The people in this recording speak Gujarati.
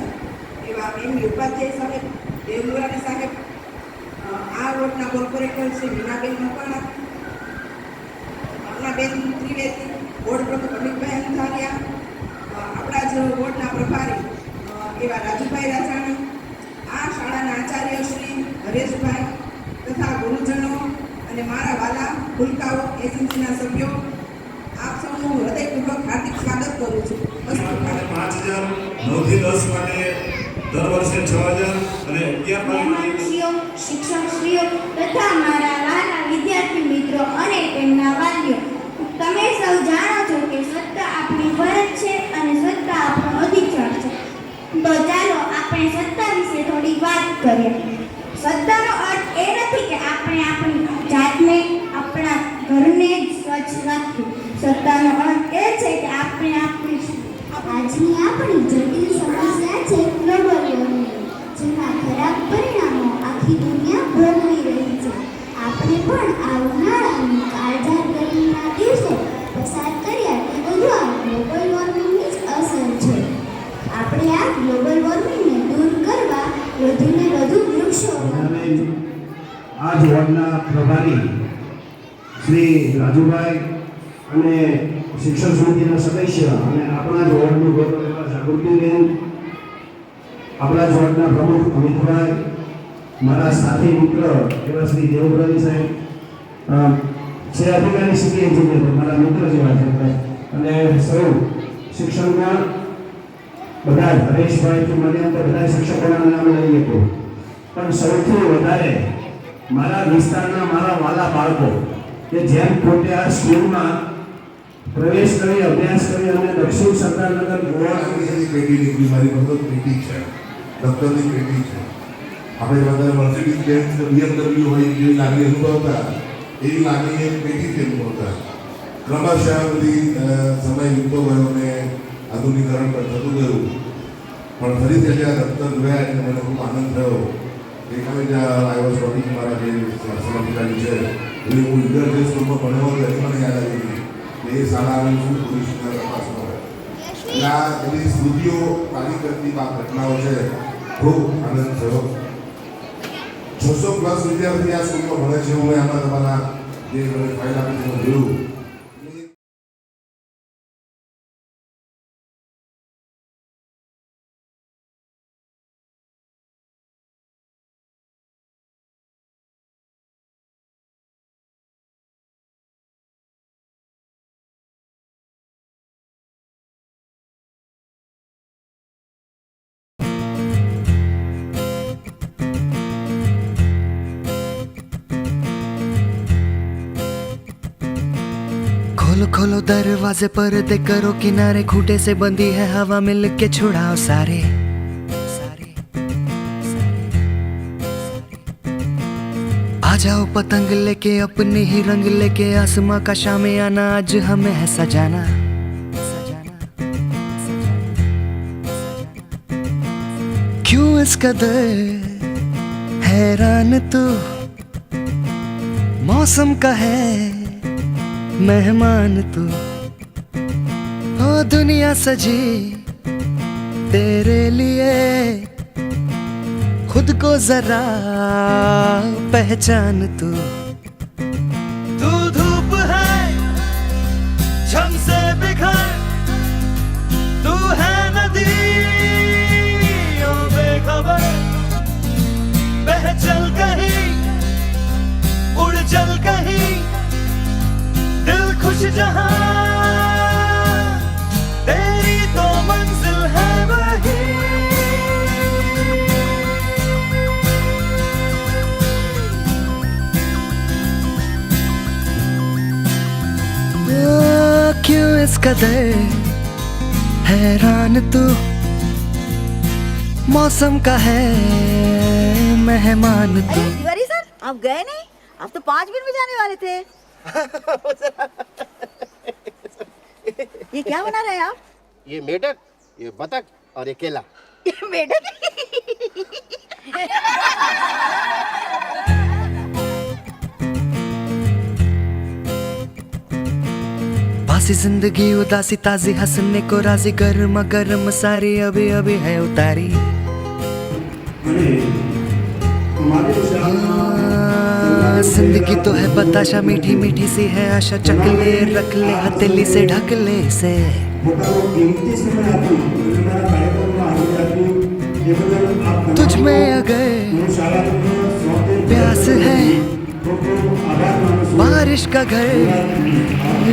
કમિશનર એવા એમની ઉપાધ્યાય સાહેબ. દેવલુરાણી સાહેબ આ રોડના કોર્પોરેટર શ્રી મીનાબેન મકવાણા અરુણાબેન ત્રિવેદી, વોર્ડ પ્રમુખ અમિતભાઈ અંધારિયા. આપણા જ બોર્ડના પ્રભારી એવા રાજુભાઈ રાજાણી. આ શાળાના આચાર્ય શ્રી હરેશભાઈ તથા ગુરુજનો અને મારા વાલા ભૂલકાઓ. નવથી દસ માટે દર વર્ષે છ હજાર અને અગિયાર શિક્ષકશ્રીઓ તથા મારા વાલા વિદ્યાર્થી મિત્રો અને તેમના વાલીઓ, તમે સૌ જાણો છો કે સત્તા આપણી ફરજ છે અને સત્તા આપણો અધિકાર છે. તો ચાલો આપણે સત્તા વિશે થોડી વાત કરીએ. સત્તાનો અર્થ એ નથી કે આપણે આપણી જાતને આપણા ઘરને સ્વચ્છ રાખવું સત્તાનો અને આ જ વોર્ડના પ્રભારી શ્રી રાજુભાઈ અને શિક્ષણ સમિતિના સદસ્ય અને આપણા જ વોર્ડનું ગૌરવ એવા જાગૃતિબેન આપણા જ વોર્ડના પ્રમુખ અમિતભાઈ, મારા સાથી મિત્ર એવા શ્રી દેવપ્રવી સાહેબ છે અધિકારી સિટી એન્જિનિયર, મારા મિત્ર જેવા છે અને સૌ શિક્ષણના બધા હરેશભાઈ થી મને બધા શિક્ષકોના નામ લઈ શકો. પણ સૌથી વધારે મારા વિસ્તારના મારા વાલા બાળકો કે જેમ પોતે આ સ્કૂલમાં પ્રવેશ કરી, અભ્યાસ કરી અને દક્ષિણ સરદારનગર ગોવા પેટી નીકળી. મારી પાસે પેટી છે. ડૉક્ટરની પેટી છે. આપણે બધા મર્સિડીઝ બેન્ઝ બીએમડબલ્યુ હોય જેવી લાગણી અનુભવતા એવી લાગણી એક પેટીથી અનુભવતા. ક્રમશઃ બધી સમય વીતતો ગયો અને આધુનિકરણ પણ થતું ગયું. પણ ફરીથી જ્યારે દફતર જોયા એટલે મને ખૂબ આનંદ થયો. જ્યાં આઈ વોઝ મારા જે સમાધિકારી છે. હું ભણ્યો હતો એ મને યાદ આવી ગઈ એ શાળા શું પોઝિશનના તપાસમાં એટલે આ બધી સ્મૃતિઓ તારી કરતી ઘટનાઓ છે. ખૂબ આનંદ થયો. છસો પ્લસ વિદ્યાર્થી આ સ્કૂલમાં ભણે છે. હું આમાં તમારા જે ફાઇલ खोलो दरवाजे पर पर्दे करो किनारे, खूटे से बंदी है हवा मिल के छुड़ाओ सारे। आ जाओ पतंग लेके, अपने ही रंग लेके, आसमां का शामे आना, आज हमें है सजाना। क्यों इस कदर हैरान तू? मौसम का है मेहमान तू। हो दुनिया सजी तेरे लिए। खुद को जरा पहचान तू। जहाँ तेरी तो मंजिल है वही। क्यों इस कदर हैरान तू? मौसम का है मेहमान तू। तिवारी सर आप गए नहीं? आप तो पाँच मिनट में जाने वाले थे। ये क्या बना रहे हैं आप? ये मेढक ये बतख और ये केला। मेढक? पासी ज़िंदगी उदासी ताजी हंसने को राज़ी गर्म गर्म सारी अभी अभी है उतारी। तुम्हारे तो ज़िंदगी तो है बताशा, मीठी मीठी सी है आशा। चक ले, रख ले, हथेली से ढक ले से तुझ में अगर प्यास है, बारिश का घर।